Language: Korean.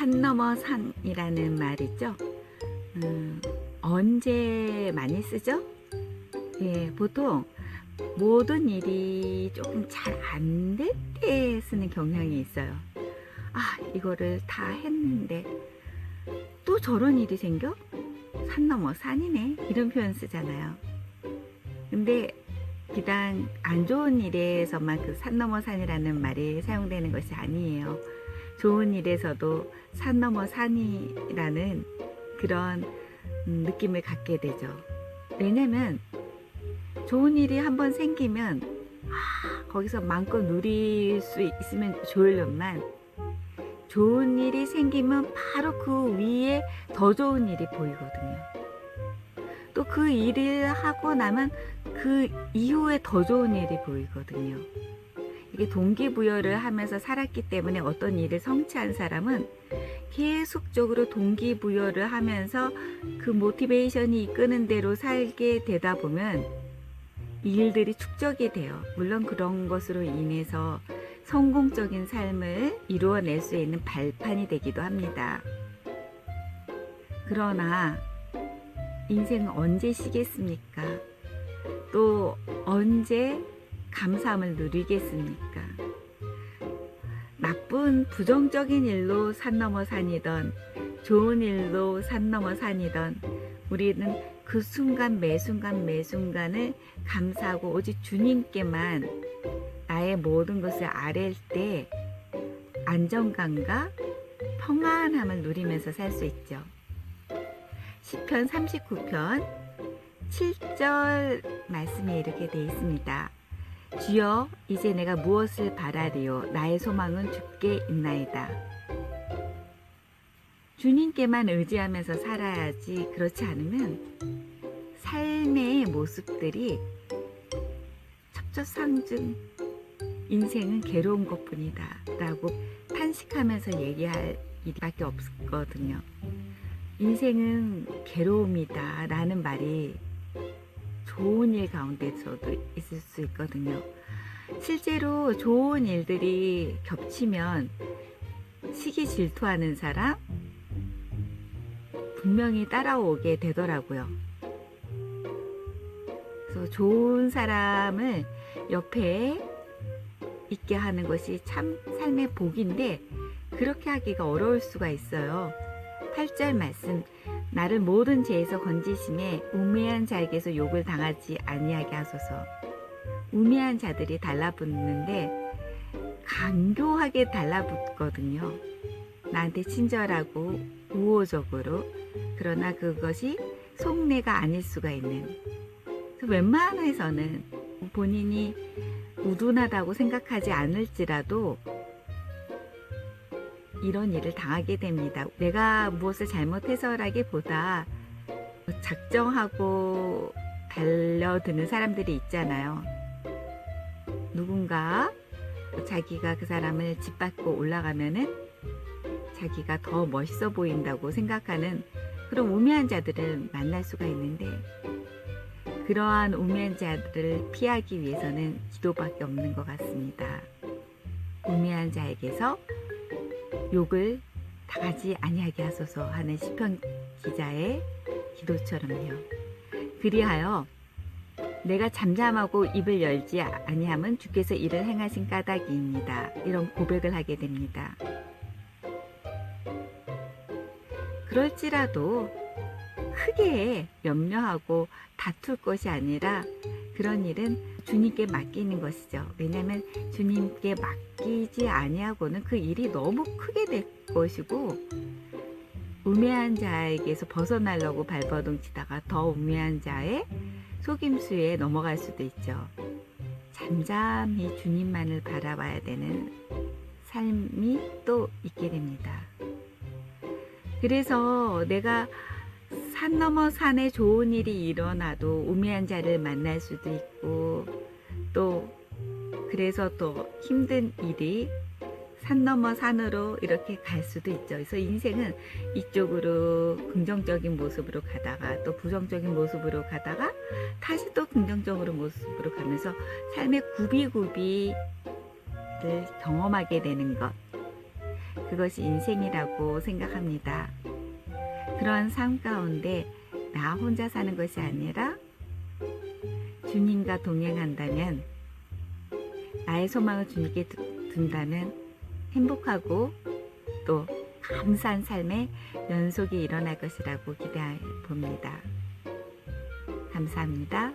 산 넘어 산이라는 말 있죠? 음, 언제 많이 쓰죠? 예, 보통 모든 일이 조금 잘 안 될 때 쓰는 경향이 있어요. 아, 이거를 다 했는데 또 저런 일이 생겨? 산 넘어 산이네. 이런 표현 쓰잖아요. 근데 비단 안 좋은 일에서만 그 산 넘어 산이라는 말이 사용되는 것이 아니에요. 좋은 일에서도 산 넘어 산이라는 그런 음, 느낌을 갖게 되죠. 왜냐면 좋은 일이 한번 생기면 아, 거기서 마음껏 누릴 수 있으면 좋으련만 좋은 일이 생기면 바로 그 위에 더 좋은 일이 보이거든요. 또 그 일을 하고 나면 그 이후에 더 좋은 일이 보이거든요. 동기부여를 하면서 살았기 때문에 어떤 일을 성취한 사람은 계속적으로 동기부여를 하면서 그 모티베이션이 이끄는 대로 살게 되다 보면 이 일들이 축적이 돼요. 물론 그런 것으로 인해서 성공적인 삶을 이루어낼 수 있는 발판이 되기도 합니다. 그러나 인생은 언제 쉬겠습니까? 또 언제 감사함을 누리겠습니까? 나쁜 부정적인 일로 산 넘어 산이던 좋은 일로 산 넘어 산이던 우리는 그 순간 매 순간 매 순간을 감사하고 오직 주님께만 나의 모든 것을 아랠 때 안정감과 평안함을 누리면서 살 수 있죠. 시편 39편 7절 말씀에 이렇게 돼 있습니다. 주여 이제 내가 무엇을 바라리요 나의 소망은 주께 있나이다. 주님께만 의지하면서 살아야지 그렇지 않으면 삶의 모습들이 첩첩상중 인생은 괴로운 것뿐이다 라고 탄식하면서 얘기할 일밖에 없거든요. 인생은 괴로움이다 라는 말이 좋은 일 가운데서도 있을 수 있거든요. 실제로 좋은 일들이 겹치면 시기 질투하는 사람 분명히 따라오게 되더라고요. 그래서 좋은 사람을 옆에 있게 하는 것이 참 삶의 복인데 그렇게 하기가 어려울 수가 있어요. 8절 말씀 나를 모든 죄에서 건지심에 우매한 자에게서 욕을 당하지 아니하게 하소서. 우매한 자들이 달라붙는데 강교하게 달라붙거든요. 나한테 친절하고 우호적으로 그러나 그것이 속내가 아닐 수가 있는 웬만해서는 본인이 우둔하다고 생각하지 않을지라도 이런 일을 당하게 됩니다. 내가 무엇을 잘못해서라기보다 작정하고 달려드는 사람들이 있잖아요. 누군가 자기가 그 사람을 짓밟고 올라가면은 자기가 더 멋있어 보인다고 생각하는 그런 우매한 자들을 만날 수가 있는데 그러한 우매한 자들을 피하기 위해서는 기도밖에 없는 것 같습니다. 우매한 자에게서 욕을 당하지 아니하게 하소서 하는 시편 기자의 기도처럼요. 그리하여 내가 잠잠하고 입을 열지 아니함은 주께서 이를 행하신 까닭이입니다. 이런 고백을 하게 됩니다. 그럴지라도 크게 염려하고 다툴 것이 아니라 그런 일은 주님께 맡기는 것이죠. 왜냐하면 주님께 맡기지 아니하고는 그 일이 너무 크게 될 것이고 우매한 자에게서 벗어나려고 발버둥 치다가 더 우매한 자의 속임수에 넘어갈 수도 있죠. 잠잠히 주님만을 바라봐야 되는 삶이 또 있게 됩니다. 그래서 내가 산 넘어 산에 좋은 일이 일어나도 우매한 자를 만날 수도 있고 또 그래서 또 힘든 일이 산 넘어 산으로 이렇게 갈 수도 있죠. 그래서 인생은 이쪽으로 긍정적인 모습으로 가다가 또 부정적인 모습으로 가다가 다시 또 긍정적으로 모습으로 가면서 삶의 구비구비를 경험하게 되는 것. 그것이 인생이라고 생각합니다. 그런 삶 가운데 나 혼자 사는 것이 아니라 주님과 동행한다면 나의 소망을 주님께 두- 둔다면 행복하고 또 감사한 삶의 연속이 일어날 것이라고 기대해 봅니다. 감사합니다.